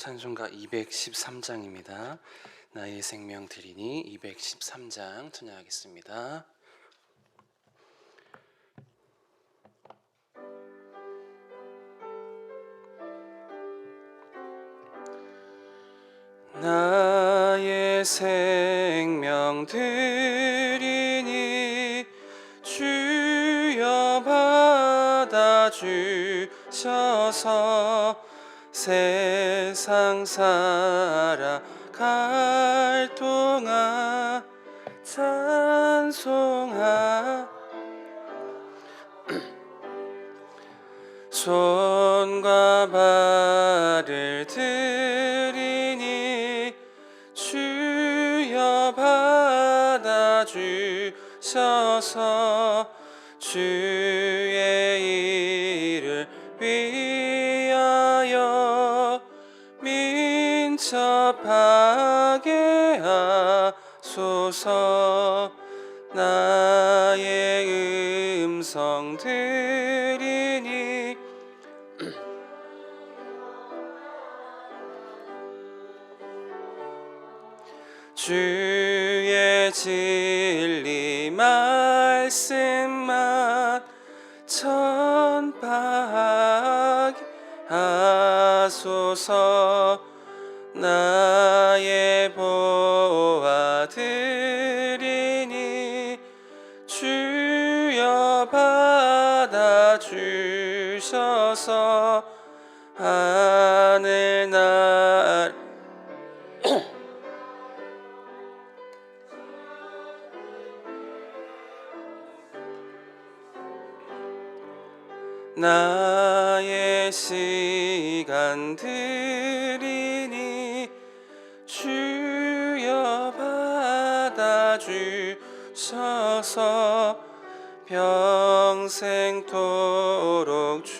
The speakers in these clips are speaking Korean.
찬송가 213장입니다. 나의 생명 드리니 213장 찬양하겠습니다. 나의 생명 드리니 주여 받아 주셔서 세상 살아갈 동안 찬송하 손과 발을 드리니 주여 받아 주셔서 하소서 나의 음성 드리니. 주의 진리 말씀만 전파하게 하소서 주셔서 하늘 날 나의 시간 드리니 주여 받아 주셔서. 평생토록 주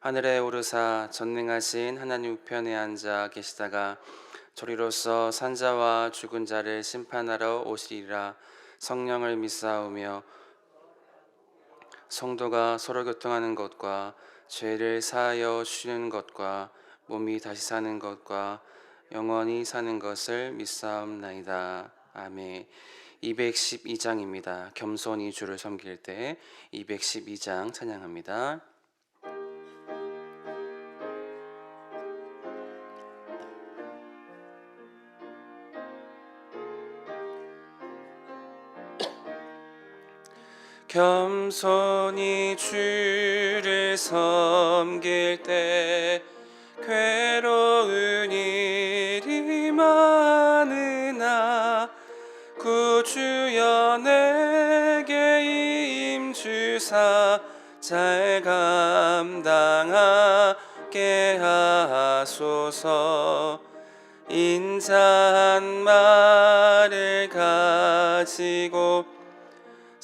하늘에 오르사 전능하신 하나님 우편에 앉아 계시다가 저리로서 산자와 죽은 자를 심판하러 오시리라 성령을 믿사오며 성도가 서로 교통하는 것과 죄를 사하여 주시는 것과 몸이 다시 사는 것과 영원히 사는 것을 믿사옵나이다. 아멘. 212장입니다. 겸손히 주를 섬길 때 212장 찬양합니다. 겸손히 주를 섬길 때 괴로운 일이 많으나 구주여 내게 임주사 잘 감당하게 하소서. 인자한 말을 가지고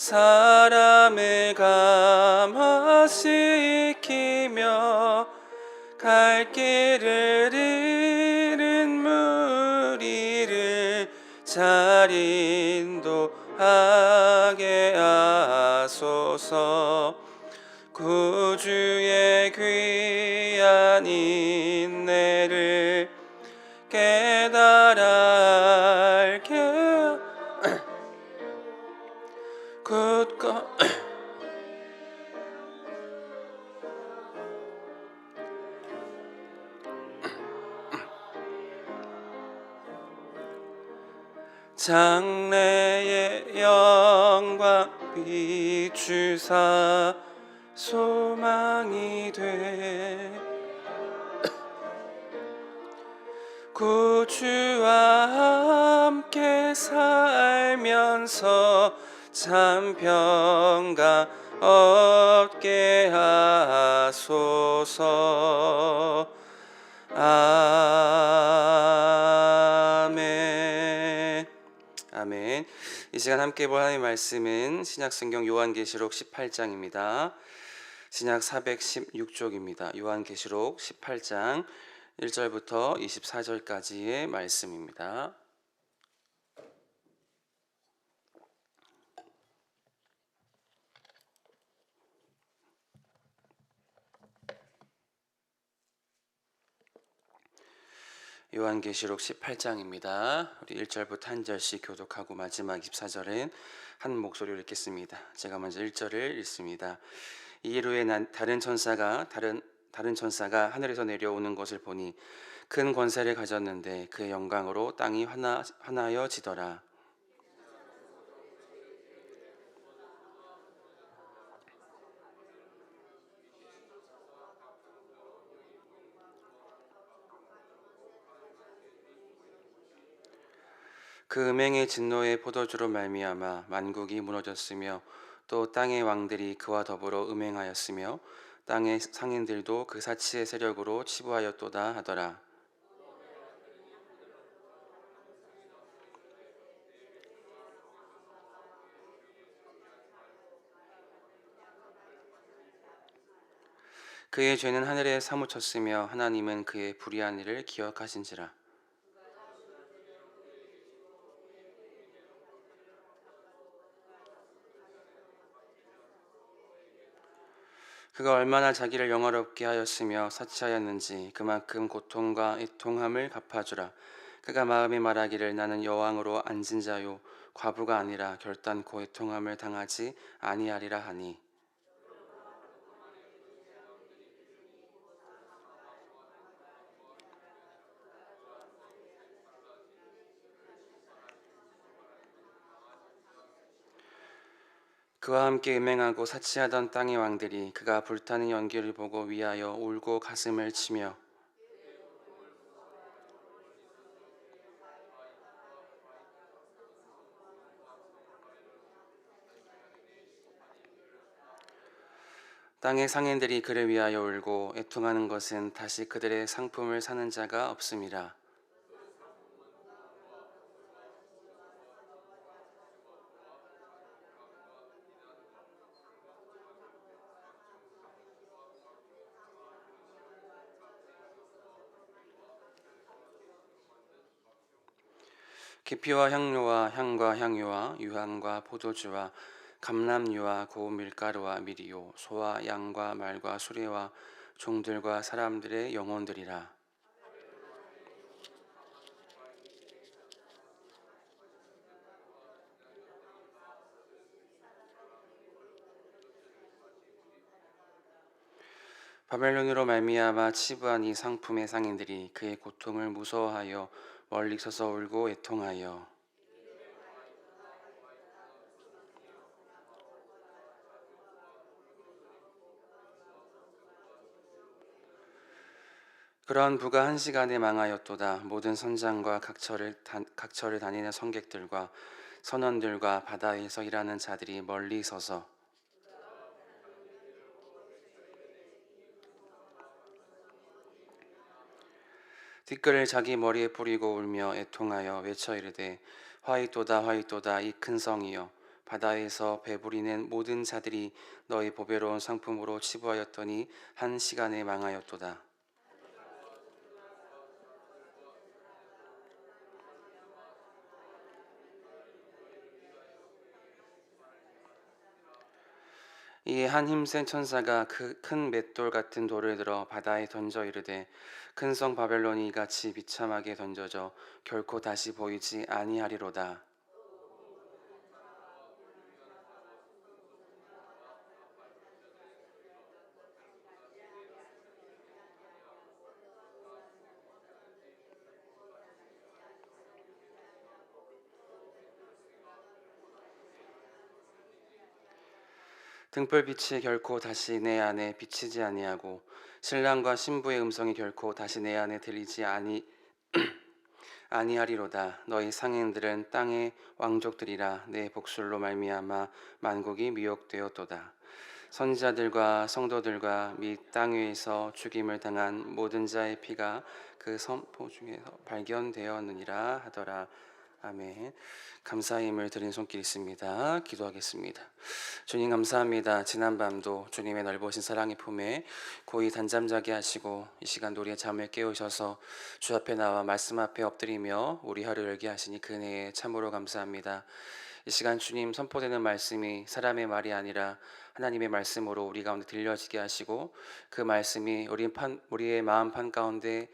사람을 감화시키며 갈 길을 잃은 무리를 잘 인도하게 하소서. 구주의 귀한 인 장래의 영광 비추사 소망이 돼. 구주와 함께 살면서 참 평강 얻게 하소서. 아 이 시간 함께 볼 하나님의 말씀은 신약성경 요한계시록 18장입니다. 신약 416쪽입니다. 요한계시록 18장 1절부터 24절까지의 말씀입니다 요한계시록 18장입니다. 우리 1절부터 한 절씩 교독하고 마지막 24절은 한 목소리로 읽겠습니다. 제가 먼저 1절을 읽습니다. 이후에 난 다른 천사가 다른 다른 천사가 하늘에서 내려오는 것을 보니 큰 권세를 가졌는데 그의 영광으로 땅이 화나 화나여 지더라. 그 음행의 진노의 포도주로 말미암아 만국이 무너졌으며 또 땅의 왕들이 그와 더불어 음행하였으며 땅의 상인들도 그 사치의 세력으로 치부하였도다 하더라. 그의 죄는 하늘에 사무쳤으며 하나님은 그의 불의한 일을 기억하신지라. 그가 얼마나 자기를 영화롭게 하였으며 사치하였는지 그만큼 고통과 애통함을 갚아주라. 그가 마음에 말하기를 나는 여왕으로 앉은 자요 과부가 아니라 결단코 애통함을 당하지 아니하리라 하니 그와 함께 음행하고 사치하던 땅의 왕들이 그가 불타는 연기를 보고 위하여 울고 가슴을 치며 땅의 상인들이 그를 위하여 울고 애통하는 것은 다시 그들의 상품을 사는 자가 없음이라. 계피와 향료와 향과 향유와 유향과 포도주와 감람유와 고운 밀가루와 미리요 소와 양과 말과 수레와 종들과 사람들의 영혼들이라. 바벨론으로 말미암아 치부한 이 상품의 상인들이 그의 고통을 무서워하여 멀리 서서 울고 애통하여 그러한 부가 한 시간에 망하였도다. 모든 선장과 각처를 다, 각처를 다니는 성객들과 선원들과 바다에서 일하는 자들이 멀리 서서 뒷글을 자기 머리에 뿌리고 울며 애통하여 외쳐 이르되 화이또다 화이또다 이 큰 성이여 바다에서 배부리는 모든 자들이 너희 보배로운 상품으로 치부하였더니 한 시간에 망하였도다. 이에 한 힘센 천사가 그 큰 맷돌 같은 돌을 들어 바다에 던져 이르되 큰 성 바벨론이 같이 비참하게 던져져 결코 다시 보이지 아니하리로다. 등불빛이 결코 다시 내 안에 비치지 아니하고 신랑과 신부의 음성이 결코 다시 내 안에 들리지 아니 아니하리로다. 너희 상인들은 땅의 왕족들이라 내 복술로 말미암아 만국이 미혹되었도다. 선지자들과 성도들과 및 땅 위에서 죽임을 당한 모든 자의 피가 그 선포 중에서 발견되었느니라 하더라 아멘. 감사의 힘을 드린 손길 있습니다. 기도하겠습니다. 주님 감사합니다. 지난 밤도 주님의 넓으신 사랑의 품에 고이 단잠 자게 하시고 이 시간 우리의 잠을 깨우셔서 주 앞에 나와 말씀 앞에 엎드리며 우리 하루 열게 하시니 그 은혜에 참으로 감사합니다. 이 시간 주님 선포되는 말씀이 사람의 말이 아니라 하나님의 말씀으로 우리 가운데 들려지게 하시고 그 말씀이 우리 판, 우리의 마음 판 가운데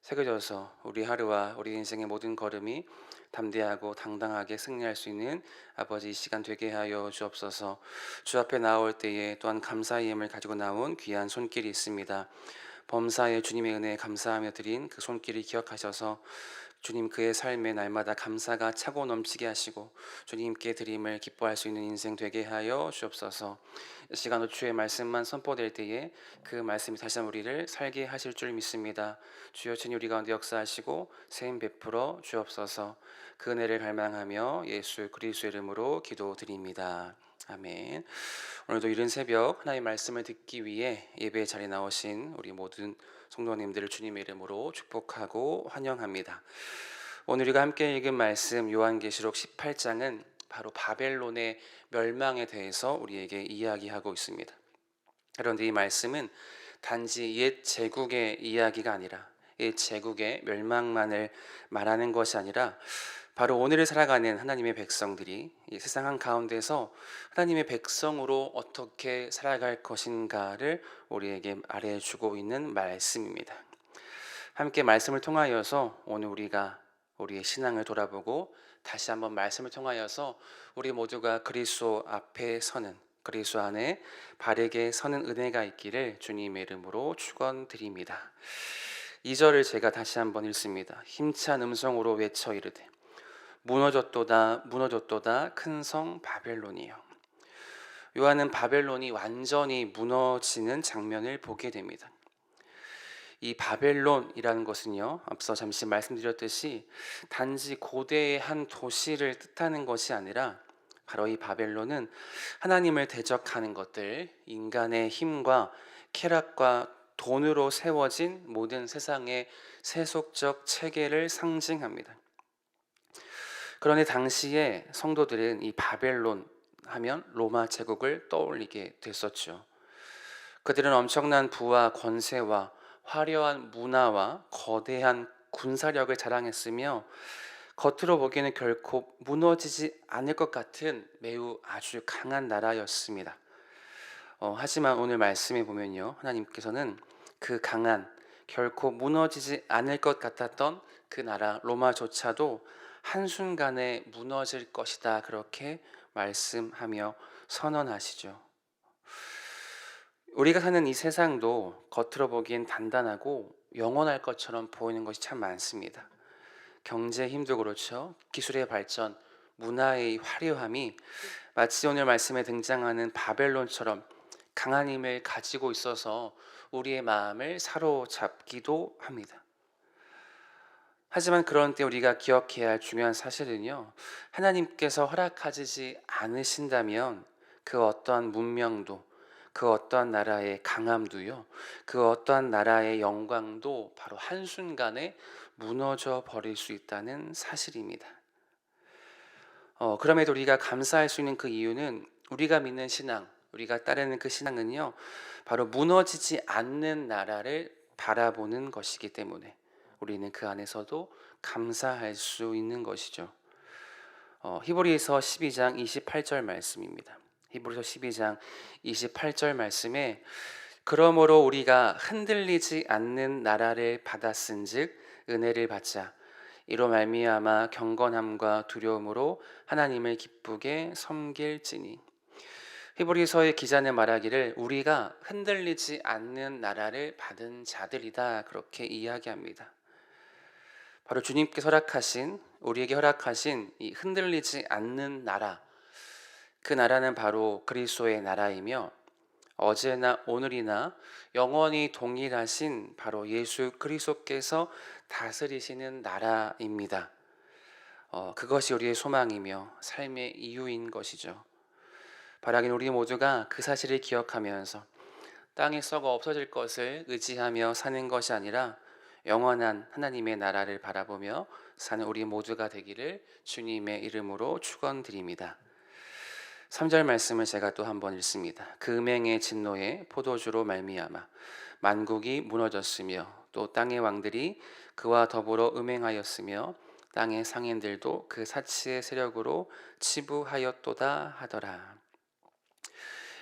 새겨져서 우리 하루와 우리 인생의 모든 걸음이 담대하고 당당하게 승리할 수 있는 아버지 이 시간 되게 하여 주옵소서. 주 앞에 나올 때에 또한 감사의 힘을 가지고 나온 귀한 손길이 있습니다. 범사에 주님의 은혜에 감사하며 드린 그 손길을 기억하셔서 주님 그의 삶에 날마다 감사가 차고 넘치게 하시고 주님께 드림을 기뻐할 수 있는 인생 되게 하여 주옵소서. 이 시간 우주의 말씀만 선포될 때에 그 말씀이 다시 한번 우리를 살게 하실 줄 믿습니다. 주여 주님 우리 가운데 역사하시고 세임 베풀어 주옵소서. 그 은혜를 갈망하며 예수 그리스도의 이름으로 기도드립니다. 아멘. 오늘도 이른 새벽 하나님의 말씀을 듣기 위해 예배 자리에 나오신 우리 모든 성도님들을 주님의 이름으로 축복하고 환영합니다. 오늘 우리가 함께 읽은 말씀 요한계시록 18장은 바로 바벨론의 멸망에 대해서 우리에게 이야기하고 있습니다. 그런데 이 말씀은 단지 옛 제국의 이야기가 아니라 옛 제국의 멸망만을 말하는 것이 아니라 바로 오늘을 살아가는 하나님의 백성들이 이 세상 한 가운데서 하나님의 백성으로 어떻게 살아갈 것인가를 우리에게 말해주고 있는 말씀입니다. 함께 말씀을 통하여서 오늘 우리가 우리의 신앙을 돌아보고 다시 한번 말씀을 통하여서 우리 모두가 그리스도 앞에 서는 그리스도 안에 바르게 서는 은혜가 있기를 주님의 이름으로 축원드립니다. 2절을 제가 다시 한번 읽습니다. 힘찬 음성으로 외쳐 이르되 무너졌도다 무너졌도다 큰 성 바벨론이요. 요한은 바벨론이 완전히 무너지는 장면을 보게 됩니다. 이 바벨론이라는 것은요, 앞서 잠시 말씀드렸듯이 단지 고대의 한 도시를 뜻하는 것이 아니라 바로 이 바벨론은 하나님을 대적하는 것들, 인간의 힘과 쾌락과 돈으로 세워진 모든 세상의 세속적 체계를 상징합니다. 그러니 당시에 성도들은 이 바벨론 하면 로마 제국을 떠올리게 됐었죠. 그들은 엄청난 부와 권세와 화려한 문화와 거대한 군사력을 자랑했으며 겉으로 보기에는 결코 무너지지 않을 것 같은 매우 아주 강한 나라였습니다. 어, 하지만 오늘 말씀에 보면요, 하나님께서는 그 강한 결코 무너지지 않을 것 같았던 그 나라 로마조차도 한순간에 무너질 것이다. 그렇게 말씀하며 선언하시죠. 우리가 사는 이 세상도 겉으로 보기엔 단단하고 영원할 것처럼 보이는 것이 참 많습니다. 경제 힘도 그렇죠. 기술의 발전, 문화의 화려함이 마치 오늘 말씀에 등장하는 바벨론처럼 강한 힘을 가지고 있어서 우리의 마음을 사로잡기도 합니다. 하지만 그런 때 우리가 기억해야 할 중요한 사실은요. 하나님께서 허락하지 않으신다면 그 어떠한 문명도 그 어떠한 나라의 강함도요. 그 어떠한 나라의 영광도 바로 한순간에 무너져 버릴 수 있다는 사실입니다. 어, 그럼에도 우리가 감사할 수 있는 그 이유는 우리가 믿는 신앙, 우리가 따르는 그 신앙은요. 바로 무너지지 않는 나라를 바라보는 것이기 때문에 우리는 그 안에서도 감사할 수 있는 것이죠. 어, 히브리서 12장 28절 말씀입니다. 히브리서 12장 28절 말씀에 그러므로 우리가 흔들리지 않는 나라를 받았은즉 은혜를 받자 이로 말미암아 경건함과 두려움으로 하나님을 기쁘게 섬길지니 히브리서의 기자는 말하기를 우리가 흔들리지 않는 나라를 받은 자들이다 그렇게 이야기합니다. 바로 주님께 허락하신 우리에게 허락하신 이 흔들리지 않는 나라 그 나라는 바로 그리스도의 나라이며 어제나 오늘이나 영원히 동일하신 바로 예수 그리스도께서 다스리시는 나라입니다. 어, 그것이 우리의 소망이며 삶의 이유인 것이죠. 바라긴 우리 모두가 그 사실을 기억하면서 땅에 썩어 없어질 것을 의지하며 사는 것이 아니라 영원한 하나님의 나라를 바라보며 사는 우리 모두가 되기를 주님의 이름으로 축원드립니다. 3절 말씀을 제가 또 한번 읽습니다. 그 음행의 진노에 포도주로 말미암아 만국이 무너졌으며 또 땅의 왕들이 그와 더불어 음행하였으며 땅의 상인들도 그 사치의 세력으로 치부하였도다 하더라.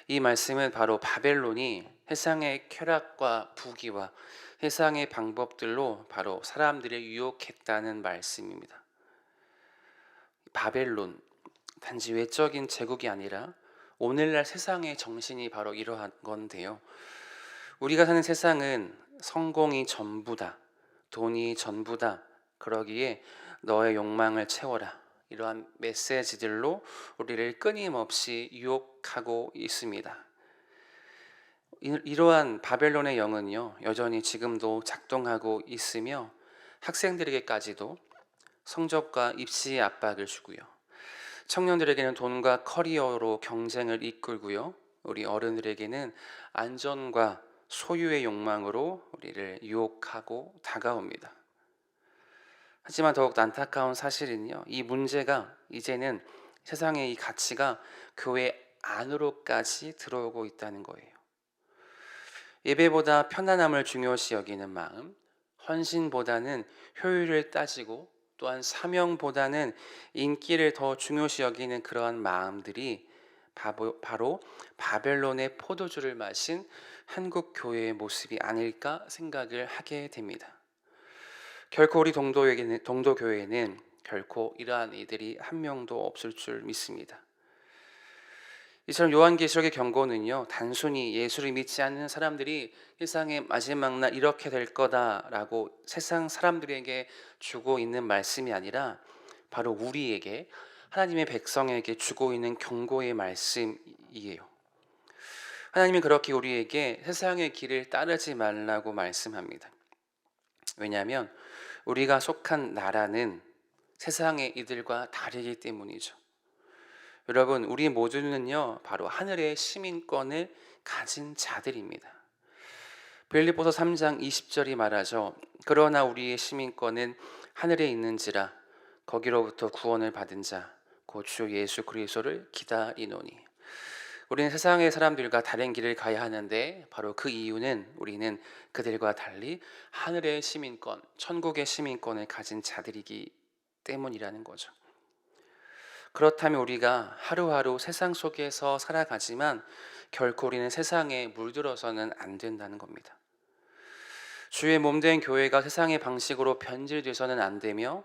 이 말씀은 바로 바벨론이 세상의 쾌락과 부귀와 세상의 방법들로 바로 사람들을 유혹했다는 말씀입니다. 바벨론 단지 외적인 제국이 아니라 오늘날 세상의 정신이 바로 이러한 건데요. 우리가 사는 세상은 성공이 전부다, 돈이 전부다. 그러기에 너의 욕망을 채워라. 이러한 메시지들로 우리를 끊임없이 유혹하고 있습니다. 이- 이러한 바벨론의 영은요, 여전히 지금도 작동하고 있으며 학생들에게까지도 성적과 입시의 압박을 주고요. 청년들에게는 돈과 커리어로 경쟁을 이끌고요. 우리 어른들에게는 안전과 소유의 욕망으로 우리를 유혹하고 다가옵니다. 하지만 더욱 안타까운 사실은요. 이 문제가 이제는 세상의 이 가치가 교회 안으로까지 들어오고 있다는 거예요. 예배보다 편안함을 중요시 여기는 마음, 헌신보다는 효율을 따지고 또한 사명보다는 인기를 더 중요시 여기는 그러한 마음들이 바로 바벨론의 포도주를 마신 한국 교회의 모습이 아닐까 생각을 하게 됩니다. 결코 우리 동도에게는 동도 교회에는 결코 이러한 이들이 한 명도 없을 줄 믿습니다. 이처럼 요한계시록의 경고는요 단순히 예수를 믿지 않는 사람들이 세상의 마지막 날 이렇게 될 거다라고 세상 사람들에게 주고 있는 말씀이 아니라 바로 우리에게 하나님의 백성에게 주고 있는 경고의 말씀이에요. 하나님은 그렇게 우리에게 세상의 길을 따르지 말라고 말씀합니다. 왜냐하면 우리가 속한 나라는 세상의 이들과 다르기 때문이죠. 여러분, 우리 모두는요, 바로 하늘의 시민권을 가진 자들입니다. 빌립보서 3장 20절이 말하죠. 그러나 우리의 시민권은 하늘에 있는지라 거기로부터 구원을 받은 자, 곧주 예수 그리스도를 기다리노니. 우리는 세상의 사람들과 다른 길을 가야 하는데 바로 그 이유는 우리는 그들과 달리 하늘의 시민권, 천국의 시민권을 가진 자들이기 때문이라는 거죠. 그렇다면 우리가 하루하루 세상 속에서 살아가지만 결코 우리는 세상에 물들어서는 안 된다는 겁니다. 주의 몸된 교회가 세상의 방식으로 변질돼서는 안 되며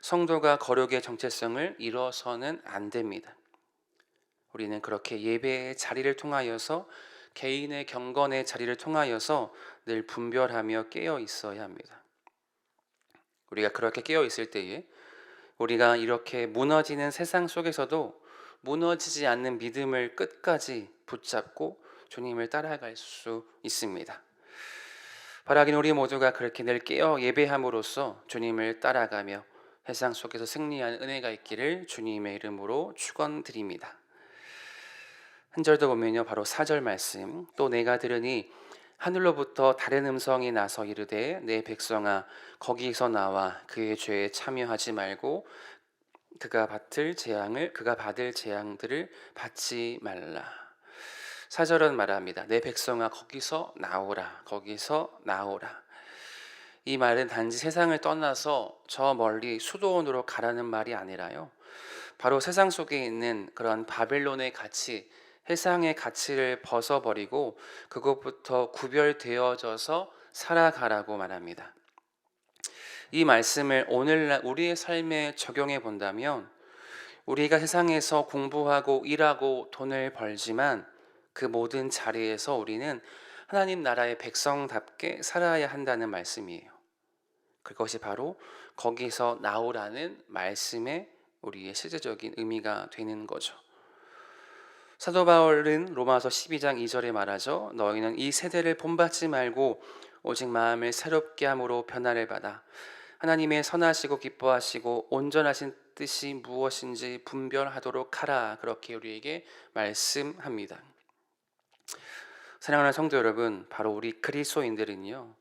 성도가 거룩의 정체성을 잃어서는 안 됩니다. 우리는 그렇게 예배의 자리를 통하여서 개인의 경건의 자리를 통하여서 늘 분별하며 깨어 있어야 합니다. 우리가 그렇게 깨어 있을 때에 우리가 이렇게 무너지는 세상 속에서도 무너지지 않는 믿음을 끝까지 붙잡고 주님을 따라갈 수 있습니다. 바라긴 우리 모두가 그렇게 늘 깨어 예배함으로써 주님을 따라가며 세상 속에서 승리하는 은혜가 있기를 주님의 이름으로 축원드립니다. 한절더 보면요. 바로 4절 말씀. 또 내가 들으니 하늘로부터 다른 음성이 나서 이르되 내 백성아 거기서 나와 그의 죄에 참여하지 말고 그가 받을 재앙을 그가 받을 재앙들을 받지 말라. 사절은 말합니다. 내 백성아 거기서 나오라. 거기서 나오라. 이 말은 단지 세상을 떠나서 저 멀리 수도원으로 가라는 말이 아니라요. 바로 세상 속에 있는 그런 바벨론의 가치, 세상의 가치를 벗어버리고 그것부터 구별되어져서 살아가라고 말합니다. 이 말씀을 오늘날 우리의 삶에 적용해 본다면 우리가 세상에서 공부하고 일하고 돈을 벌지만 그 모든 자리에서 우리는 하나님 나라의 백성답게 살아야 한다는 말씀이에요. 그것이 바로 거기서 나오라는 말씀의 우리의 실제적인 의미가 되는 거죠. 사도 바울은 로마서 12장 2절에 말하죠. 너희는 이 세대를 본받지 말고 오직 마음을 새롭게 함으로 변화를 받아 하나님의 선하시고 기뻐하시고 온전하신 뜻이 무엇인지 분별하도록 하라. 그렇게 우리에게 말씀합니다. 사랑하는 성도 여러분, 바로 우리 그리스도인들은요.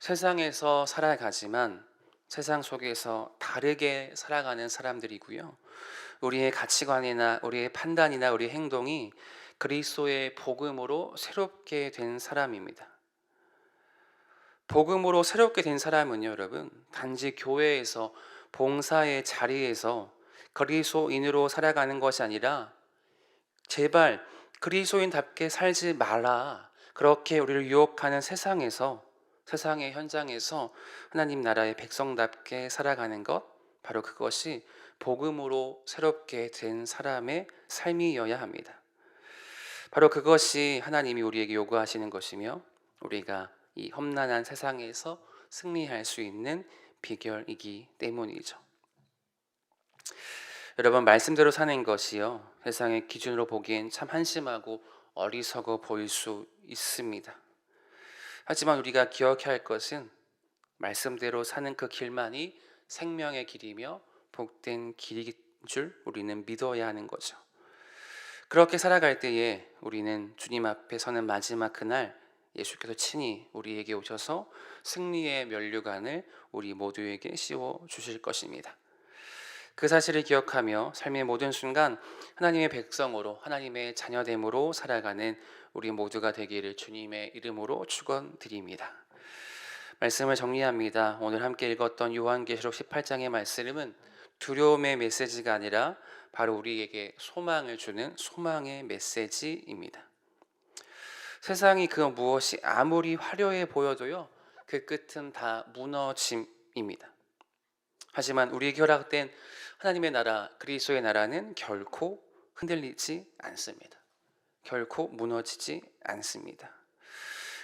세상에서 살아가지만 세상 속에서 다르게 살아가는 사람들이고요. 우리의 가치관이나 우리의 판단이나 우리의 행동이 그리스도의 복음으로 새롭게 된 사람입니다. 복음으로 새롭게 된 사람은요, 여러분, 단지 교회에서 봉사의 자리에서 그리스도인으로 살아가는 것이 아니라 제발 그리스도인답게 살지 마라. 그렇게 우리를 유혹하는 세상에서 세상의 현장에서 하나님 나라의 백성답게 살아가는 것 바로 그것이 복음으로 새롭게 된 사람의 삶이어야 합니다. 바로 그것이 하나님이 우리에게 요구하시는 것이며 우리가 이 험난한 세상에서 승리할 수 있는 비결이기 때문이죠. 여러분 말씀대로 사는 것이요 세상의 기준으로 보기엔 참 한심하고 어리석어 보일 수 있습니다. 하지만 우리가 기억해야 할 것은 말씀대로 사는 그 길만이 생명의 길이며 복된 길인 줄 우리는 믿어야 하는 거죠. 그렇게 살아갈 때에 우리는 주님 앞에 서는 마지막 그날 예수께서 친히 우리에게 오셔서 승리의 면류관을 우리 모두에게 씌워 주실 것입니다. 그 사실을 기억하며 삶의 모든 순간 하나님의 백성으로 하나님의 자녀됨으로 살아가는 우리 모두가 되기를 주님의 이름으로 축원드립니다. 말씀을 정리합니다. 오늘 함께 읽었던 요한계시록 18장의 말씀은 두려움의 메시지가 아니라 바로 우리에게 소망을 주는 소망의 메시지입니다. 세상이 그 무엇이 아무리 화려해 보여도요, 그 끝은 다 무너짐입니다. 하지만 우리에게 허락된 하나님의 나라, 그리스도의 나라는 결코 흔들리지 않습니다. 결코 무너지지 않습니다.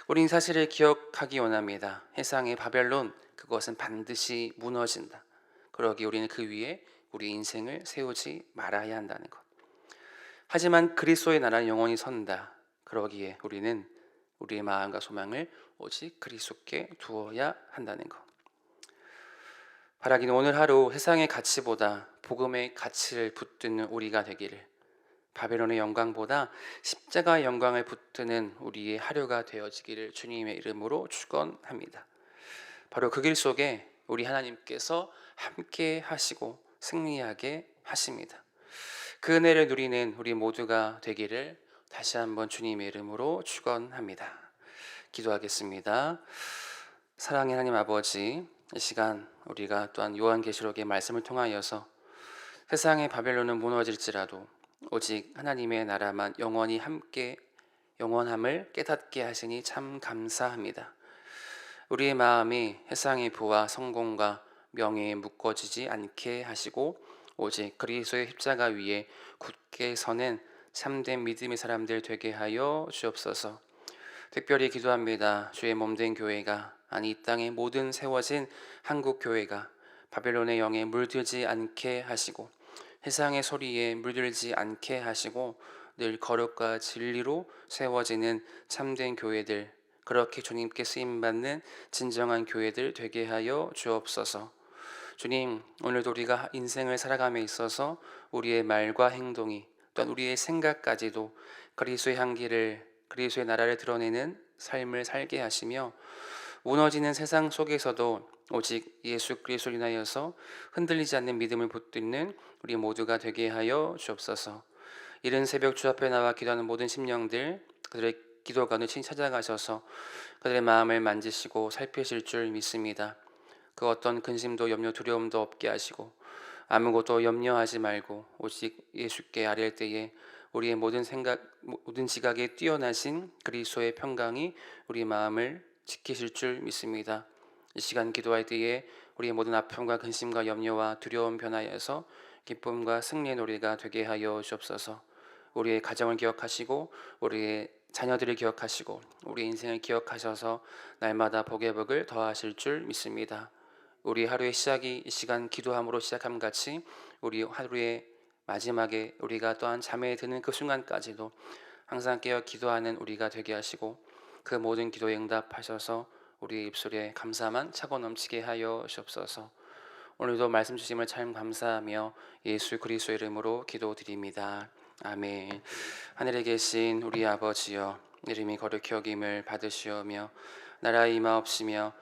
우린 사실을 기억하기 원합니다. 해상의 바벨론 그것은 반드시 무너진다. 그러기 우리는 그 위에 우리 인생을 세우지 말아야 한다는 것. 하지만 그리스도의 나라는 영원히 선다. 그러기에 우리는 우리의 마음과 소망을 오직 그리스도께 두어야 한다는 것. 바라기는 오늘 하루 세상의 가치보다 복음의 가치를 붙드는 우리가 되기를 바벨론의 영광보다 십자가의 영광을 붙드는 우리의 하루가 되어지기를 주님의 이름으로 축원합니다. 바로 그 길 속에 우리 하나님께서 함께 하시고 승리하게 하십니다. 그 은혜를 누리는 우리 모두가 되기를 다시 한번 주님의 이름으로 축원합니다. 기도하겠습니다. 사랑의 하나님 아버지, 이 시간 우리가 또한 요한계시록의 말씀을 통하여서 세상의 바벨론은 무너질지라도 오직 하나님의 나라만 영원히 함께 영원함을 깨닫게 하시니 참 감사합니다. 우리의 마음이 세상의 부와 성공과 명예에 묶어지지 않게 하시고 오직 그리스도의 십자가 위에 굳게 서는 참된 믿음의 사람들 되게 하여 주옵소서. 특별히 기도합니다. 주의 몸된 교회가 아니 이 땅에 모든 세워진 한국 교회가 바벨론의 영에 물들지 않게 하시고 세상의 소리에 물들지 않게 하시고 늘 거룩과 진리로 세워지는 참된 교회들 그렇게 주님께 쓰임 받는 진정한 교회들 되게 하여 주옵소서. 주님, 오늘도 우리가 인생을 살아감에 있어서 우리의 말과 행동이 또한 우리의 생각까지도 그리스도의 향기를 그리스도의 나라를 드러내는 삶을 살게 하시며 무너지는 세상 속에서도 오직 예수 그리스도를 인하여서 흔들리지 않는 믿음을 붙드는 우리 모두가 되게 하여 주옵소서. 이른 새벽 주 앞에 나와 기도하는 모든 심령들 그들의 누친 찾아가셔서 그들의 마음을 만지시고 살피실 줄 믿습니다. 그 어떤 근심도 염려 두려움도 없게 하시고 아무것도 염려하지 말고 오직 예수께 아뢰 때에 우리의 모든 생각 모든 지각에 뛰어나신 그리스도의 평강이 우리 마음을 지키실 줄 믿습니다. 이 시간 기도할 때에 우리의 모든 아픔과 근심과 염려와 두려움 변화에서 기쁨과 승리의 노래가 되게 하여 주옵소서. 우리의 가정을 기억하시고 우리의 자녀들을 기억하시고 우리 인생을 기억하셔서 날마다 복의 복을 더하실 줄 믿습니다. 우리 하루의 시작이 이 시간 기도함으로 시작함 같이 우리 하루의 마지막에 우리가 또한 잠에 드는 그 순간까지도 항상 깨어 기도하는 우리가 되게 하시고 그 모든 기도에 응답하셔서 우리의 입술에 감사만 차고 넘치게 하여 주옵소서. 오늘도 말씀 주심을 참 감사하며 예수 그리스도 이름으로 기도드립니다. 아멘. 하늘에 계신 우리 아버지여 이름이 거룩히 여김을 받으시오며 나라 임하옵시며